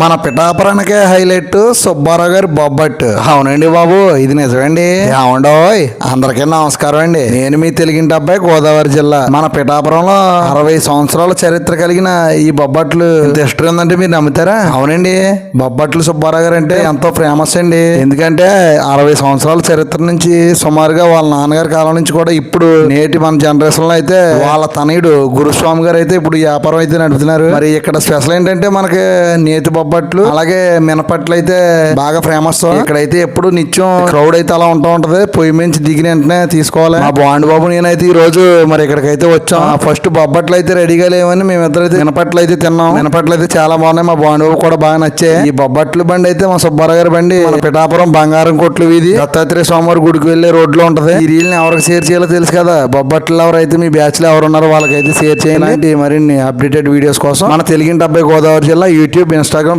మన పిఠాపురానికే హైలైట్ సుబ్బారావు గారి బొబ్బట్టు. అవునండి బాబు. ఇది నిజమండి. అవునండోయ్ అందరికీ నమస్కారం అండి. నేను మీ తెలుగింటి అబ్బాయి గోదావరి జిల్లా. మన పిఠాపురంలో అరవై సంవత్సరాల చరిత్ర కలిగిన ఈ బొబ్బట్లు ఇష్టం ఉందంటే మీరు నమ్ముతారా? అవునండి. బొబ్బట్లు సుబ్బారావు గారు అంటే ఎంతో ఫేమస్ అండి. ఎందుకంటే అరవై సంవత్సరాల చరిత్ర నుంచి సుమారుగా వాళ్ళ నాన్నగారి కాలం నుంచి కూడా ఇప్పుడు నేటి మన జనరేషన్లో అయితే వాళ్ళ తనయుడు గురుస్వామి గారు అయితే ఇప్పుడు వ్యాపారం అయితే నడుపుతున్నారు. మరి ఇక్కడ స్పెషల్ ఏంటంటే మనకి నేతి బొబ్బట్లు. అలాగే మినపట్లు అయితే బాగా ఫేమస్ ఇక్కడైతే ఎప్పుడు నిత్యం క్రౌడ్ అయితే అలా ఉంటూ ఉంటది. పొయ్యి మించి దిగిన వెంటనే తీసుకోవాలి. మా బాండు బాబు నేనైతే ఈ రోజు మరి ఇక్కడికైతే వచ్చాం. ఫస్ట్ బొబ్బట్లు అయితే రెడీగా లేవని మేమిద్దరు అయితే మినపట్లు అయితే తిన్నాం. మినపట్లు అయితే చాలా బాగున్నాయి. మా బాండు బాబు కూడా బాగా నచ్చాయి. ఈ బొబ్బట్లు బండి అయితే మా సుబ్బారావు గారి బండి. పిఠాపురం బంగారం కొట్లు వీధి. దత్తాత్రేయ స్వామివారి గుడికి వెళ్ళే రోడ్లో ఉంటది. ఈ రీల్ని ఎవరికి షేర్ చేయాలో తెలుసు కదా. బొబ్బట్లు ఎవరైతే మీ బ్యాచ్లో ఎవరు ఉన్నారో వాళ్ళకైతే షేర్ చేయండి. ఇలాంటి మరిన్ని అప్డేటెడ్ వీడియోస్ కోసం మన తెలుగింటి అబ్బాయి గోదావరి జిల్లా యూట్యూబ్ ఇన్స్టాగ్రామ్